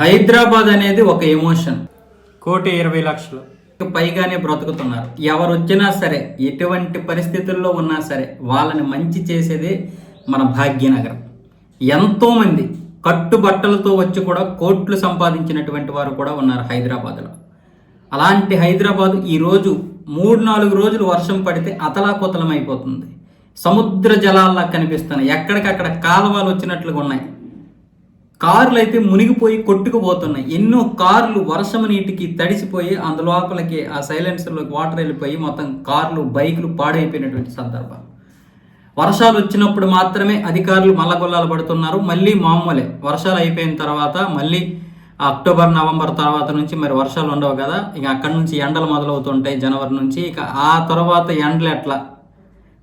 హైదరాబాద్ అనేది ఒక ఎమోషన్. కోటి ఇరవై లక్షలు. పైగానే బ్రతుకుతున్నారు. ఎవరు వచ్చినా సరే ఎటువంటి పరిస్థితుల్లో ఉన్నా సరే వాళ్ళని మంచి చేసేదే మన భాగ్యనగరం. ఎంతోమంది కట్టుబట్టలతో వచ్చి కూడా కోట్లు సంపాదించినటువంటి వారు కూడా ఉన్నారు హైదరాబాద్లో. అలాంటి హైదరాబాద్ ఈరోజు మూడు నాలుగు రోజులు వర్షం పడితే అతలాకుతలం అయిపోతుంది సముద్ర జలాల్లా కనిపిస్తున్నాయి. ఎక్కడికక్కడ కాలువలు వచ్చినట్లుగా ఉన్నాయి. కార్లు అయితే మునిగిపోయి కొట్టుకుపోతున్నాయి. ఎన్నో కార్లు వర్షం నీటికి తడిసిపోయి అందులోపలికి ఆ సైలెన్సర్లోకి వాటర్ వెళ్ళిపోయి మొత్తం కార్లు బైకులు పాడైపోయినటువంటి సందర్భం. వర్షాలు వచ్చినప్పుడు మాత్రమే అధికారులు మల్లగొల్లాలు పడుతున్నారు. మళ్ళీ మామూలే. వర్షాలు అయిపోయిన తర్వాత మళ్ళీ అక్టోబర్ నవంబర్ తర్వాత నుంచి మరి వర్షాలు ఉండవు కదా. ఇక అక్కడి నుంచి ఎండలు మొదలవుతుంటాయి జనవరి నుంచి. ఇక ఆ తర్వాత ఎండలు ఎట్లా?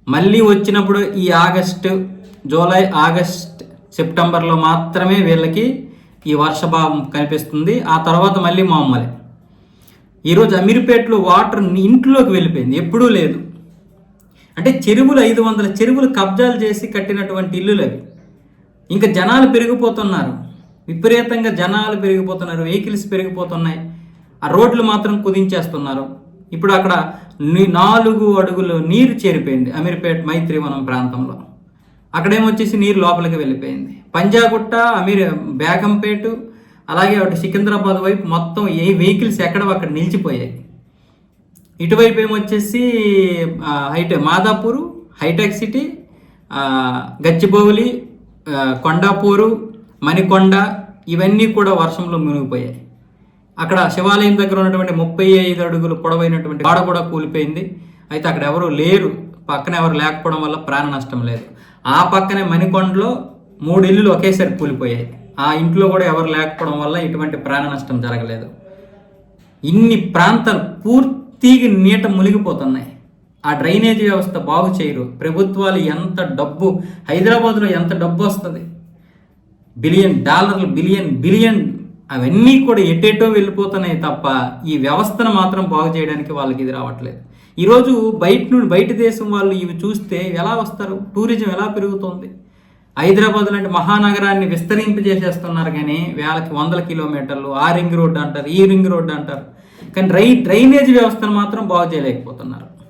మళ్ళీ వచ్చినప్పుడు ఈ ఆగస్టు జూలై ఆగస్ట్ సెప్టెంబర్లో మాత్రమే వీళ్ళకి ఈ వర్షభావం కనిపిస్తుంది. ఆ తర్వాత మళ్ళీ మామూలే. ఈరోజు అమీర్పేటలో వాటర్ ఇంట్లోకి వెళ్ళిపోయింది. ఎప్పుడూ లేదు. అంటే చెరువులు ఐదు వందల చెరువులు కబ్జాలు చేసి కట్టినటువంటి ఇల్లులు అవి. ఇంకా జనాలు పెరిగిపోతున్నారు. విపరీతంగా జనాలు పెరిగిపోతున్నారు. వెహికల్స్ పెరిగిపోతున్నాయి. ఆ రోడ్లు మాత్రం కుదించేస్తున్నారు. ఇప్పుడు అక్కడ నాలుగు అడుగులు నీరు చేరిపోయింది అమీర్పేట మైత్రివనం ప్రాంతంలో. అక్కడేమొచ్చేసి నీరు లోపలికి వెళ్ళిపోయింది. పంజాగుట్ట అమీర్ బేగంపేట అలాగే అటు సికింద్రాబాద్ వైపు మొత్తం ఏ వెహికల్స్ ఎక్కడ అక్కడ నిలిచిపోయాయి. ఇటువైపు ఏమొచ్చేసి hitech Madhapur hitech city Gachibowli Kondapur Manikonda ఇవన్నీ కూడా వర్షంలో మునిగిపోయాయి. అక్కడ శివాలయం దగ్గర ఉన్నటువంటి ముప్పై ఐదు అడుగులు పొడవైనటువంటి గోడ కూడా కూలిపోయింది. అయితే అక్కడ ఎవరు లేరు. పక్కన ఎవరు లేకపోవడం వల్ల ప్రాణ నష్టం లేదు. ఆ పక్కనే మణికొండలో మూడు ఇల్లులు ఒకేసారి కూలిపోయాయి. ఆ ఇంట్లో కూడా ఎవరు లేకపోవడం వల్ల ఇటువంటి ప్రాణ నష్టం జరగలేదు. ఇన్ని ప్రాంతాలు పూర్తిగా నీట మునిగిపోతున్నాయి. ఆ డ్రైనేజీ వ్యవస్థ బాగు చేయరు. ప్రభుత్వాలు ఎంత డబ్బు హైదరాబాద్లో ఎంత డబ్బు వస్తుంది? బిలియన్ డాలర్లు బిలియన్ బిలియన్ అవన్నీ కూడా ఎటేటో వెళ్ళిపోతున్నాయి తప్ప ఈ వ్యవస్థను మాత్రం బాగు చేయడానికి వాళ్ళకి ఇది రావట్లేదు. ఈరోజు బయట నుండి బయట దేశం వాళ్ళు ఇవి చూస్తే ఎలా వస్తారు? టూరిజం ఎలా పెరుగుతుంది? హైదరాబాద్ లాంటి మహానగరాన్ని విస్తరింపజేసేస్తున్నారు కానీ వేలకి వందల కిలోమీటర్లు ఆ రింగ్ రోడ్డు అంటారు ఈ రింగ్ రోడ్డు అంటారు. కానీ డ్రై డ్రైనేజ్ వ్యవస్థను మాత్రం బాగు చేయలేకపోతున్నారు.